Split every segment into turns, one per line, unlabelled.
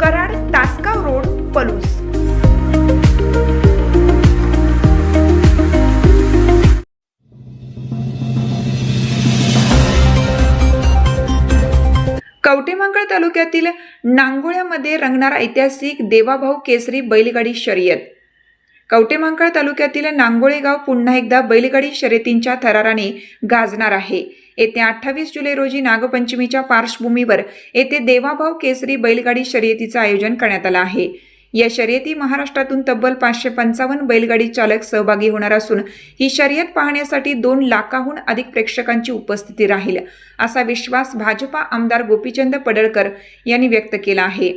Karad Tasgaon road Palus. Kavathemangal तालुक्यातील नांगोळ्यामध्ये रंगणार ऐतिहासिक देवाभाऊ केसरी बैलगाडी शर्यत. कवटेमंगळ तालुक्यातील नांगोळे गाव पुन्हा एकदा बैलगाडी शर्यतींच्या थराराने गाजणार आहे. येत्या अठ्ठावीस जुलै रोजी नागपंचमीच्या पार्श्वभूमीवर येथे देवाभाऊ केसरी बैलगाडी शर्यतीचं आयोजन करण्यात आलं आहे. या शर्यती महाराष्ट्रातून तब्बल पाचशे पंचावन्न बैलगाडी चालक सहभागी होणार असून ही शर्यत पाहण्यासाठी दोन लाखाहून अधिक प्रेक्षकांची उपस्थिती राहील असा विश्वास भाजपा आमदार गोपीचंद पडळकर यांनी व्यक्त केला आहे.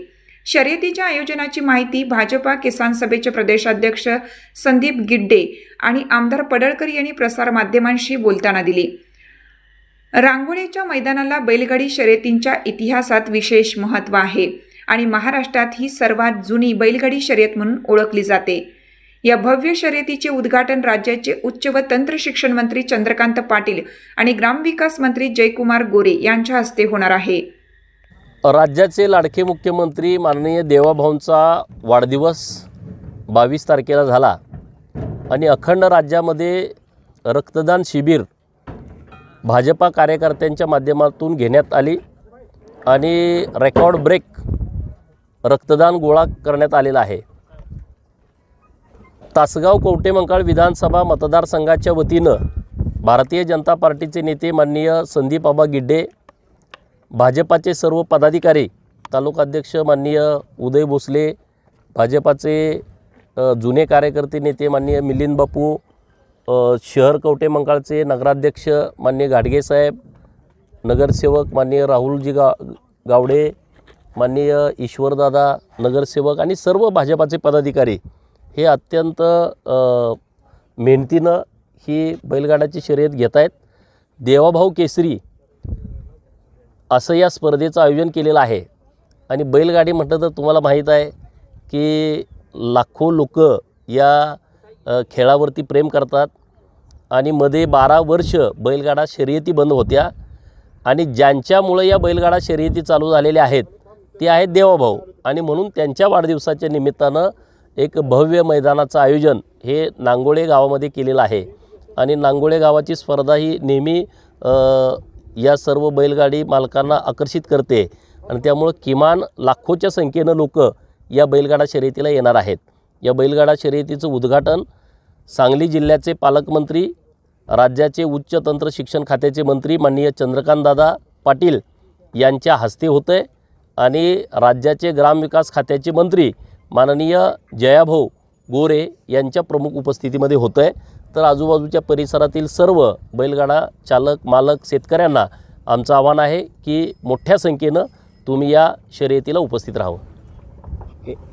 शर्यतीच्या आयोजनाची माहिती भाजपा किसान सभेचे प्रदेशाध्यक्ष संदीप गिड्डे आणि आमदार पडळकर यांनी प्रसारमाध्यमांशी बोलताना दिली. रांगोळीच्या मैदानाला बैलगाडी शर्यतींच्या इतिहासात विशेष महत्त्व आहे आणि महाराष्ट्रात ही सर्वात जुनी बैलगाडी शर्यत म्हणून ओळखली जाते. या भव्य शर्यतीचे उद्घाटन राज्याचे उच्च व तंत्र शिक्षण मंत्री चंद्रकांत पाटील आणि ग्रामविकास मंत्री जयकुमार गोरे यांच्या हस्ते होणार आहे.
राज्याचे लाडके मुख्यमंत्री माननीय देवाभाऊंचा वाढदिवस बावीस तारखेला झाला आणि अखंड राज्यामध्ये रक्तदान शिबिर भाजपा कार्यकर्त्यांच्या माध्यमातून घेण्यात आली आणि रेकॉर्ड ब्रेक रक्तदान गोळा करण्यात आलेला आहे. तासगाव कवटेमंकाळ विधानसभा मतदारसंघाच्या वतीनं भारतीय जनता पार्टीचे नेते माननीय संदीप आबा गिड्डे भाजपाचे सर्व पदाधिकारी तालुकाध्यक्ष माननीय उदय भोसले भाजपाचे जुने कार्यकर्ते नेते माननीय मिलिंद बापू शहर कवटे मंकाळचे नगराध्यक्ष माननीय गाडगे साहेब नगरसेवक माननीय राहुलजी गा गावडे माननीय ईश्वरदादा नगरसेवक आणि सर्व भाजपाचे पदाधिकारी. हे अत्यंत मेहनतीनं ही बैलगाड्याची शर्यत घेत आहेत देवाभाऊ केसरी असं या स्पर्धेचं आयोजन केलेलं आहे. आणि बैलगाडी म्हटलं तर तुम्हाला माहीत आहे की लाखो लोक या खेळावरती प्रेम करतात. आणि मध्ये बारा वर्ष बैलगाडा शर्यती बंद होत्या. आणि ज्यांच्यामुळं या बैलगाडा शर्यती चालू झालेल्या आहेत ते आहेत देवाभाऊ. आणि म्हणून त्यांच्या वाढदिवसाच्या निमित्तानं एक भव्य मैदानाचं आयोजन हे नांगोळे गावामध्ये केलेलं आहे. आणि नांगोळे गावाची स्पर्धा ही नेहमी या सर्व बैलगाडी मालकांना आकर्षित करते आणि त्यामुळं किमान लाखोच्या संख्येनं लोक या बैलगाडा शर्यतीला येणार आहेत. या बैलगाडा शर्यतीचं उद्घाटन सांगली जिल्ह्याचे पालकमंत्री राज्याचे उच्च तंत्र शिक्षण खात्याचे मंत्री माननीय चंद्रकांतदादा पाटील यांच्या हस्ते होतं आहे आणि राज्याचे ग्रामविकास खात्याचे मंत्री माननीय जयाभाऊ गोरे यांच्या प्रमुख उपस्थितीमध्ये होतं आहे तर आजूबाजूच्या परिसरातील सर्व बैलगाडा चालक मालक शेतकऱ्यांना आमचं आव्हान आहे की मोठ्या संख्येनं तुम्ही या शर्यतीला उपस्थित राहावं.